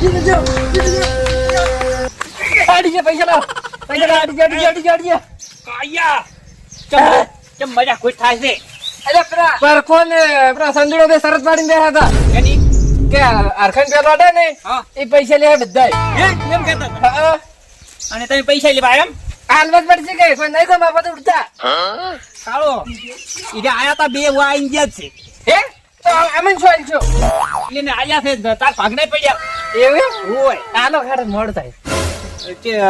ગયા પૈસા લાવ. પૈસા લાવ આડી ગયા આડી ગયા કાયા ચમ ચમ મજા કોઈ થાય છે. અરે પેલા પરખો ને પેલા સંજોડો બે શરત પાડીને બેઠા હતા? એની? કે અરખન પેલો અડે ને એ પૈસા લે બધા એમ હતા. હા અને તમે પૈસા લેવા એમ? હાલત પડશે કે? કોઈ નહીં બાપા તો ઉડતા. કાળો ઈરે આયા તા બે વા આઈ ગયા છે. હે? તો અમન છો છો. એને આયા છે તાર ભાગને પડ્યા. એવું હોય. આનો ખાડે મોડ થાય.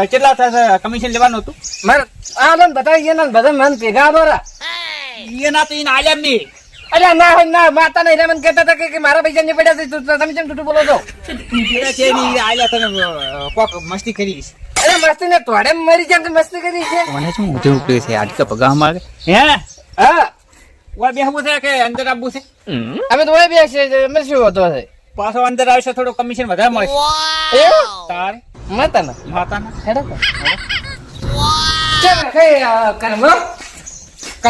કેટલા થશે? કમિશન લેવાનું હતું? મારે હાલો ને બતાવી ગયા બધા મન ભેગા બોરા. એના તો એને આલ્યા નહીં. ના ના માતા મને કહેતા હતા કે- કે મારા પૈસા નહીં પડ્યા છે. તું- તમે કેમ તૂટું બોલો છો? ને આલ્યા કોક મસ્તી કરી અરે મસ્તી ને તોડે મરી જાય મસ્તી કરી છે. મને શું ઊંધું ઉકળ્યું છે? આજ તો પગા મારે હે? હા. ઓય બેહવું છે કે અંદર આવવું છે? અમે તો ઓય બે છે અમે શું હતો છે પાછો અંદર આવશે થોડું કમિશન વધારે મળશે. તાર માતા ના માતાના. હેડો. ચાલ કઈ અ, કર્મ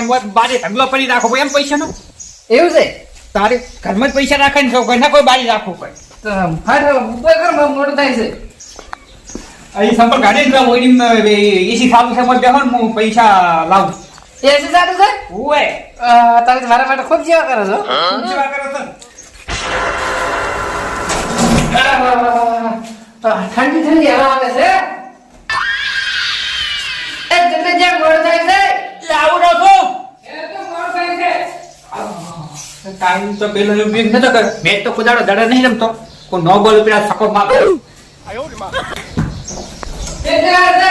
બારે બારી પડી રાખો એમ પૈસા નો એવું છે? તારે ઘરમાં જ પૈસા રાખે ને કોઈ ના કોઈ બારી રાખવું પડે. તો ફાટ ઉપર મોટું થાય છે. અહીં સંપર્ક ગાડી જ હોય એસી સારું છે મને બેહો ને હું પૈસા લાવું. એ છે સારું છે? ઓય અ, મારા માટે ખૂબ જેવા કરો છો? સેવા કરો છો? ઠંડી ઠંડી હવા આવે છે? એ જલ્દી જેમ મોડું થાય છે? એ આવું રહો એ તો મોડું થાય છે. ટાઈમ તો પેલો ઉપયોગ નતો કર્યો. મેં તો કુદાડો દડા નહીં રમતો. કોઈ નો બોલ પેલા સકો માપ. જલ્દી આવે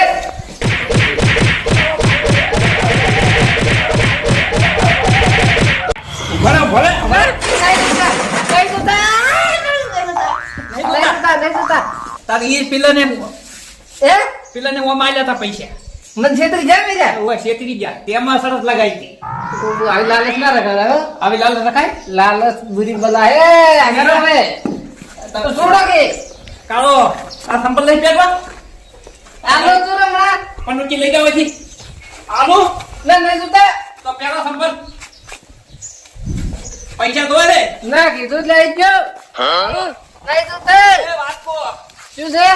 ભલે ભલે તારે એ પેલાને પેલાને ઓમાં આલ્યા હતા પૈસા. ઓય છેતરી ગયા. તેમાં સરસ લગાઈ હતી આવી લાલ રખાય લાલચ બુરી બલા હે આગળ હવે તો છોડો કે. કાળો આ સંપલ લઈ પેગવા આલો ચોરો હમણા પન્નુકી લઈ જાવ છી આલો. ના નહીં જોતા. તો પેલો સંપલ. પૈસા દો. રે ના કીધું જ લઈ ગયો. નહીં જોતા. એ વાત કો શું છે?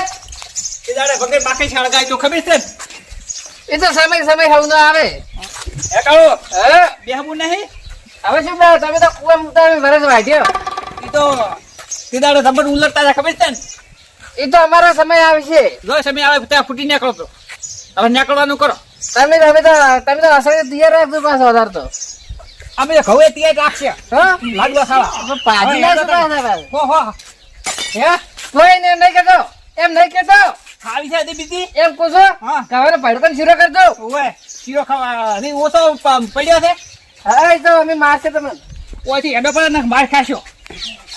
એ દાડે વગર બાકી સળગાય તો ખબર છે? એ તો સમય સમય હવ ન આવે. એ કાળો? હે? બેહવું નહીં? હવે શું બે તમે તો કુવા મુતા વરસ વાઢ્યો. એ તો તે દાડે સંપલ ઉલટતા હતા ખબર છે? ને એ તો અમારો સમય આવશે. જો સમય આવે ત્યાં ફૂટી નીકળો તો. હવે નીકળવાનું કરો. તમે હવે તો તમે તો અસર તૈયાર રાખજો પાછો વધાર તો. અમે ઘઉં ત્યાં રાખશે. હા? લાડવા સાળા પાછી ના? હો હો. હે? કોઈ ને નહીં કહેતો. એમ નહીં કેતો ખાવી છે તે બીજી? એમ પૂછો હા. કહેવાનો ભડકન શીરો કરજો ઓવે શીરો ખાવા નહીં ઓછો પડ્યો છે? હા એ તો અમે મારશે તમને. ઓછી એનો પણ માર ખાશો.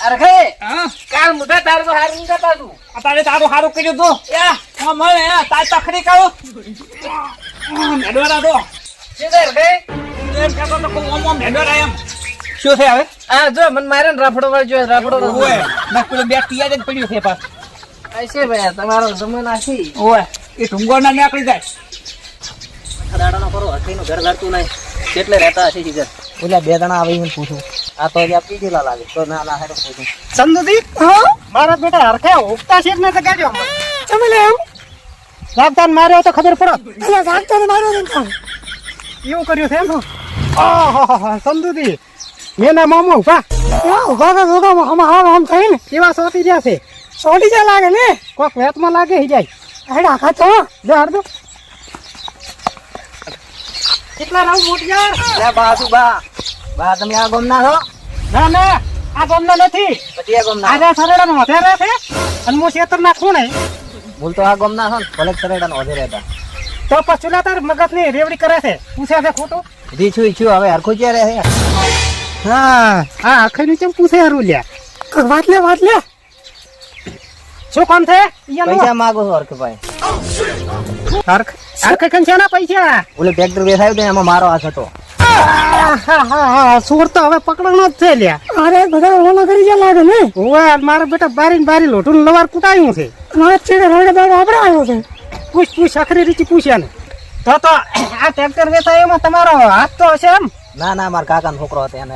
અરે હા. કાલ મુદા તાર તો હારું નહીં કરતા તું. તારે તારું સારું કર્યું તો. યા હા મળે યા તાર તખરી કરો મેડવારા તો શું થાય ખે એમ કહેતો તો કોમ ઓમ મેડવારા એમ. શું છે હવે? હા જો મને મારે રાફડો વાળજો રાફડો ઓવે નકલો બે ટીયા જ પડ્યું છે પાછું. હશે ભાઈ તમારો જમાનો ઓવે એ ટુંગો ના નીકળી જાય. દાડાનો કરો હસીનું ઘર લાગતું નહીં. કેટલે રહેતા હશે ઘર ઓલા બે જણા આવે પૂછું. આ તો હજી આપી જેલા લાગે. તો ના ના હેરો પૂછું. સમજુતી મારા બેટા હરખે ઉગતા છે ને ગાજો તમે લે એમ રાગદાન માર્યો તો ખબર પડો એટલે રાગદાન માર્યો ને તો એવું કર્યું છે એમ? ઓહો સમજુતી મેના મામો ઊભા ઊભા તો જોગા હમ હાવ આમ થઈ ને કેવા સોતી રહ્યા છે? સોટી જાય લાગે ને. કોક વેતમાં લાગે હી જાય. હેડા ખાતો જો હરદો કેટલા રાવ મોટી યાર લે બાસુ બા. બા તમે આ ગોમ ના છો ના ના આ ગમના નથી. પછી આ ગોમ ના આ સરેડા નો વધારે છે. અને હું શેતર ના ખૂણે ભૂલ તો આ ગોમ ના. છો ભલે સરેડા નો વધે રહેતા. તો પછી ના તાર મગજની રેવડી કરે છે. પૂછે છે ખોટું? જી છું છું. હવે હરખું ક્યારે છે? હા હા આખે ની કેમ પૂછે હારું લ્યા? વાત લે વાત લે. શું કામ છે? પૈસા માગો છો હરખ? ભાઈ હરખ હરખ કન છે ના પૈસા? ઓલે ટ્રેક્ટર બેસાયો તો એમાં મારો હાથ હતો. હા હા હા સુર તો હવે પકડવાનો જ છે લ્યા. અરે બધા ઓલો કરી ગયા લાગે ને? ઓવે મારા બેટા બારી બારી લોટું લવાર કુટાયું છે. મારા ચેડે રોડે બાર આપણે આવ્યો છે. પૂછ પૂછ આખરી રીતે પૂછ્યા ને તો તો આ ટ્રેક્ટર વેચાય એમાં તમારો હાથ તો હશે એમ? ના ના મારા કાકાનો છોકરો હતો એને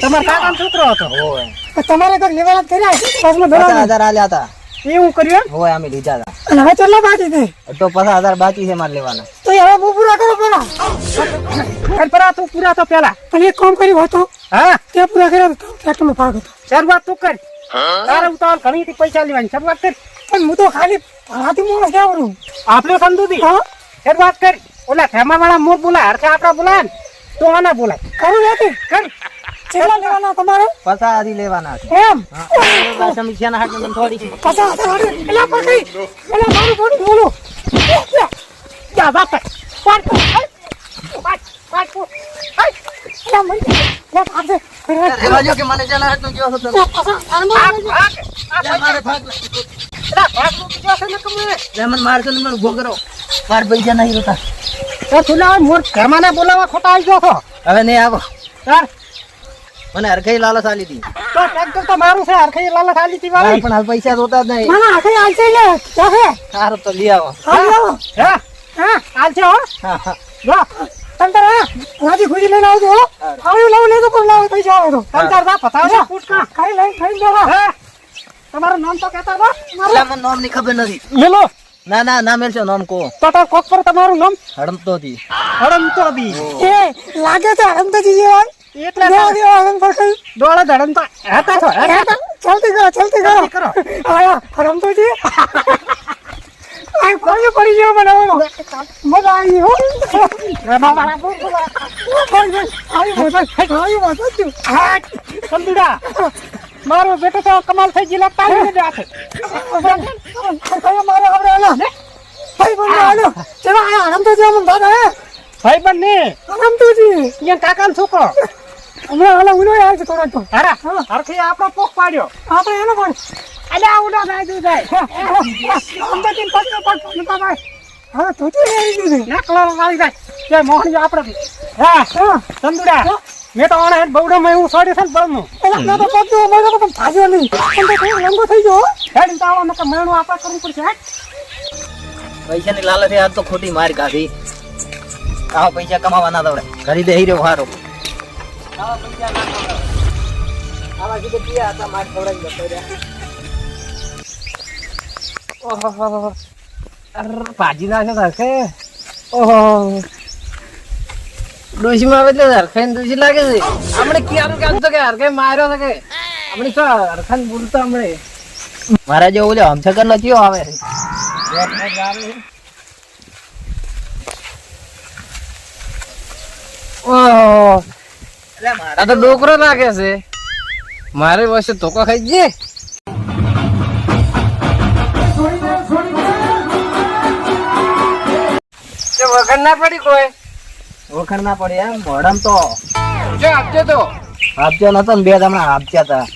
તમારા કાકાનો છોકરો હતો? હોય. તમારે તો લેવાના કર્યા. પાછમાં પચાસ હજાર આલ્યા હતા. એવું કર્યું? હોય અમે લીધા હતા. અને હવે કેટલા બાકી છે? તો પચાસ હજાર બાકી છે મારે લેવાના. તો હવે બહુ પૂરા કરો પેલા. પેલા તું પૂરા તો પેલા. પણ એક કામ કર્યું હતો. હા? તે પૂરા કર્યા તો ટ્રેક્ટરમાં ભાગ હતો. શરૂઆત તું કર. તારે ઉતાવળ ઘણી હતી પૈસા લેવાની. શરૂઆત કર. પણ હું તો ખાલી હાથી મોડો ક્યાં વરું? આપણે સમજુ હતી શરૂઆત કર. ઓલા ફેમા વાળા મોર બોલા હરખે આપડા બોલા ને. તો આના બોલાય કરું નથી કર ચેલા લેવાના તમારે હજી લેવાના છે એમ હા સમીક્ષાના હાથ મને થોડી વાળી. એલા પકડી. એલા મારું થોડું બોલો જા, બાપ. પાડ પો. હાય. પાડ, પાડ પો. હાય. એલા મને. લે, ભાગજે. રહેવા કે મને જેના હાથનું કયો છો તમે? લે, પચાસ. આ મારે ભાગ. એલા, ભાગનું ને કમલે. મને મારશો ને મને ઊભો કરો મારે પૈસા નહીં હોતા એ તુલા મોર ઘરમાં ના બોલાવા ખોટા આવી ગયો છો. હવે નહીં આવો. તાર. મને હરખાઈ લાલચ આલી હતી તો ટ્રેક્ટર તો મારું છે હરખાઈ લાલા ખાલી થી મારે વાળી પણ હાલ પૈસા જોતા જ નહીં. ના ના હરખાઈ આલશે લે ચાહે સારું તો લઈ આવો. આવો હા? હા? આલશે હો. હા હા. જો તંતર હા રાજી ખુશી લઈને આવજો હો. આવ્યું લાવ લેજો પણ લાવ? પૈસા આવે તો. તંતર પતાવજો ખાઈ દેવા તમારું નામ તો કહેતા હતા નામની ખબર નથી. ના ના ના મેલશો નામ કો તો તો કોક પર તમારું નામ? હડમતો હતી હડમતો બી એ લાગે તો હડમતો જેવા એટલે દેવા દેવા હડમ પર કઈ ડોળા ધડમ તો હતા ચલતી કરો ચલતી કરો. કરો. આયા હડમતો આ કોઈ પડી ગયો મને મજા આવી હો. રે બાબા મજા આવી મજા આવી મજા તું હા સંદુડા. મારો બેટો તો કમાલ થઈ ગયેલા પાડી દે આખે મારો આપણે હાલો. ભાઈ બન આલો ચલો આ હડમતો તો આમ દાદા હે. ભાઈ બન ને હડમતો જી અહીંયા કાકાનો છોકરો. હમણાં હાલો ઉલો આવે છે થોડો તો. હારા. હરખી આપણો પોક પાડ્યો. આપણે એનો પણ. અલે આ ઉડો થાય તું જાય અંબાજી પકડો પકડો નતા ભાઈ. હા તો તું આવી દીધી નકલો વાળી જાય જય મોહન આપણે હા. ચંદુડા મેં તો આણે બવડો માં છોડી છે ને બળનું એલા મેં તો પકડ્યો મેં તો પણ ભાજ્યો નહીં. પણ તો થોડો લંગો થઈ ગયો હેડ તો આવા નકર મેણું આપણે કરવું પડશે હેડ. પૈસા ની લાલચ આ તો ખોટી માર કાઢી. આ પૈસા કમાવા ના દવડે કરી દે હીરો હારો. આવા પૈસા ના કમાવા. આવા કીધે પિયા હતા માર ખવડાવી જતો રહ્યા. ઓહો ભાજી ના છે ઓહો ડોશીમાં આવે એટલે હરખે ડોશી લાગે છે. આપણે ક્યારે કામ તો કે હરખે માર્યો છે કે આપણે શું હરખાને બોલતા હમણે? મારા જેવું ઓલો હમસકર નો આવે? ઓહો. તો ડોકરો નાખે છે. મારે વચ્ચે ધોકો ખાઈ જઈએ? વગર ના પડી કોઈ. ઓળખાણ ના પડે એમ મોડમ તો. જો આપજો તો. આપજો નતો બે તમને આપ્યા તા.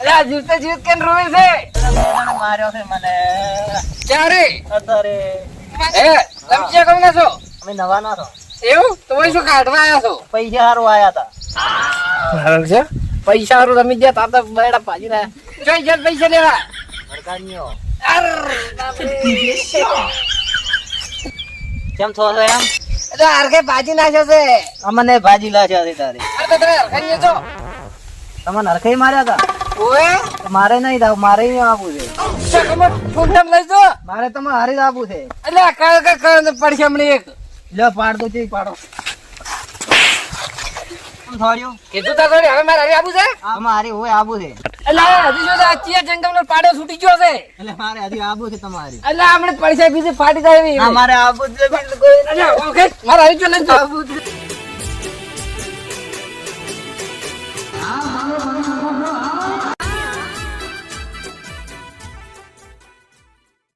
અરે જીવતે કેમ રોવે છે? માર્યો છે મને. એ તમે કમ ના છો? અમે નવા ના છો. એવું? તો શું કાઢવા આવ્યા છો? પૈસા હારું આયા છે? પૈસા હારું તમે જ્યાં તાતા બેડા પાજી રહ્યા. જોઈ જ્યાં પૈસા લેવા. અર, કેમ છો છો એમ? તો હરખે ભાજી નાખ્યો છે. અમને ભાજી લાગ્યા છે તારે. અરે તમને હરખાઈ માર્યા હતા ઓએ? મારે નહીં થાવ મારે અહીં આપવું છે. શું ફૂંકમ લઈ જો. મારે તમારે હારી જ આપવું છે. એટલે આ કયો કે કયો ને પડશે હમણાં એક. લ્યો પાડ દો છે પાડો. થોડ્યું કીધું તા થોડી હવે મારે હરી છે? આમાં હોય આપવું છે. એટલે આ હજી જો આ ચિયા જંગલ નો પાડો છૂટી ગયો છે. એટલે મારે હજી આપવું છે તમારી. એટલે આપણે પૈસા બીજે ફાટી જાય એવી. મારે છે મારે જ છે.